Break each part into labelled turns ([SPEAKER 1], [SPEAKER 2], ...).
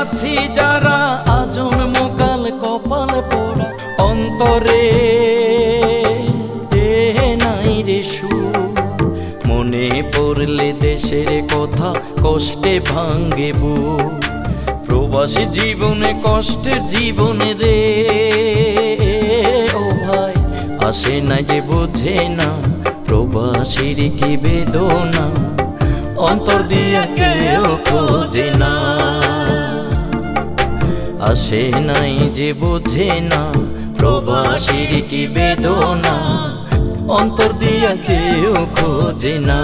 [SPEAKER 1] আছি যারা আজন মোকাল কপাল পোড়া। অন্তরে নাই রে মনে পড়লে দেশের কথা কষ্টে ভাঙ্গে প্রবাসী জীবনে কষ্টের জীবনে রে। ও ভাই, আসে না যে বোঝে না, প্রবাসীর কি বেদনা? অন্তর দিয়া কেউ খোঁজে না। আসে নাই যে বোঝে না, প্রবাসীর কি বেদনা? অন্তর দিয়া কেউ খোঁজে না।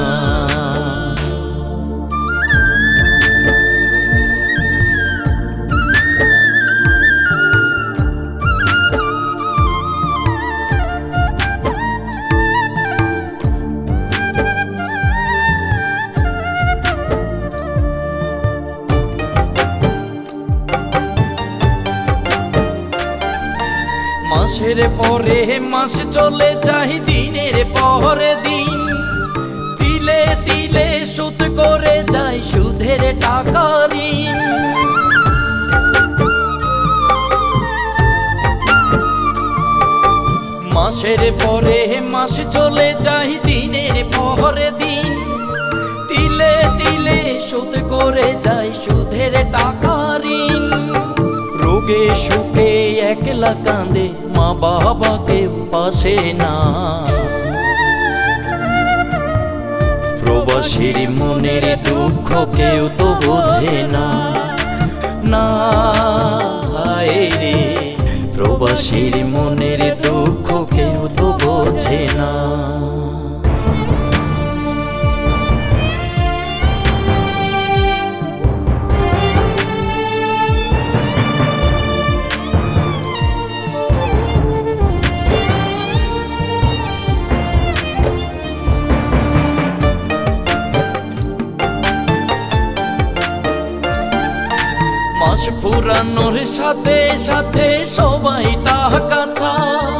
[SPEAKER 1] মাসের পরে, মাস চলে যাই দিনের পরে দিন। দিলে দিলে সুদ করে যাই সুধের টাকা ঋণ। মাসের পরে, মাস চলে যাই দিনের পরে দিন। তিলে দিলে সুদ করে যাই সুধের টাকা রোগে সুখে একলা কাঁদে মা বাবা কেউ পাশে না। প্রবাসীর মনের দুঃখ কেউ তো বোঝে না। না প্রবাসীর মনের ফুরানোর সাথে সাথে সবাই টাকা চায়।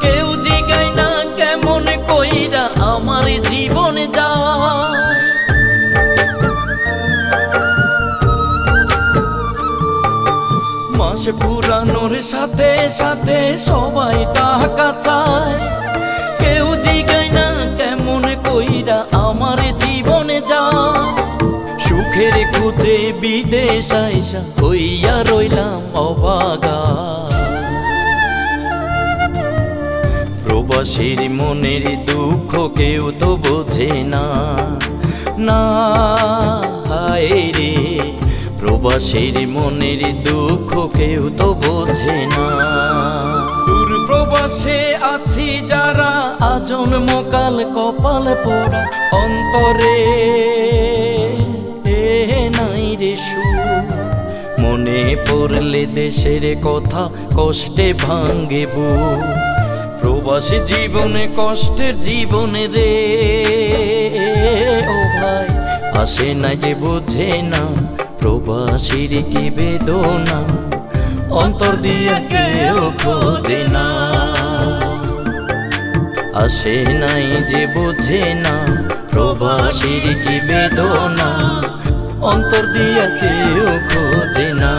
[SPEAKER 1] কেউ জিগায় না কেমন কইরা আমার জীবন যায়। মাস ফুরানোর সাথে সাথে সবাই টাকা চায়। খুঁজে বিদেশ আইসা হইয়া রইলাম অবাগা। প্রবাসীর মনের দুঃখ কেউ তো বোঝে না। না, হায় রে, প্রবাসীর মনের দুঃখ কেউ তো বোঝে না। দূর প্রবাসে আছি যারা আজন মোকাল কপাল পোড়া অন্তরে। মনে পড়লে দেশের কথা কষ্টে ভাঙ্গে বুক প্রবাসী জীবনে কষ্টের জীবনে রে। ও ভাই, আসে না যে বোঝে না, প্রবাসীর কি বেদনা? অন্তর দিয়ে কেউ খোঁজে না। আসে নাই যে বোঝে না, প্রবাসীর কি বেদনা? অন্তর দিয়া কেউ খোঁজে না।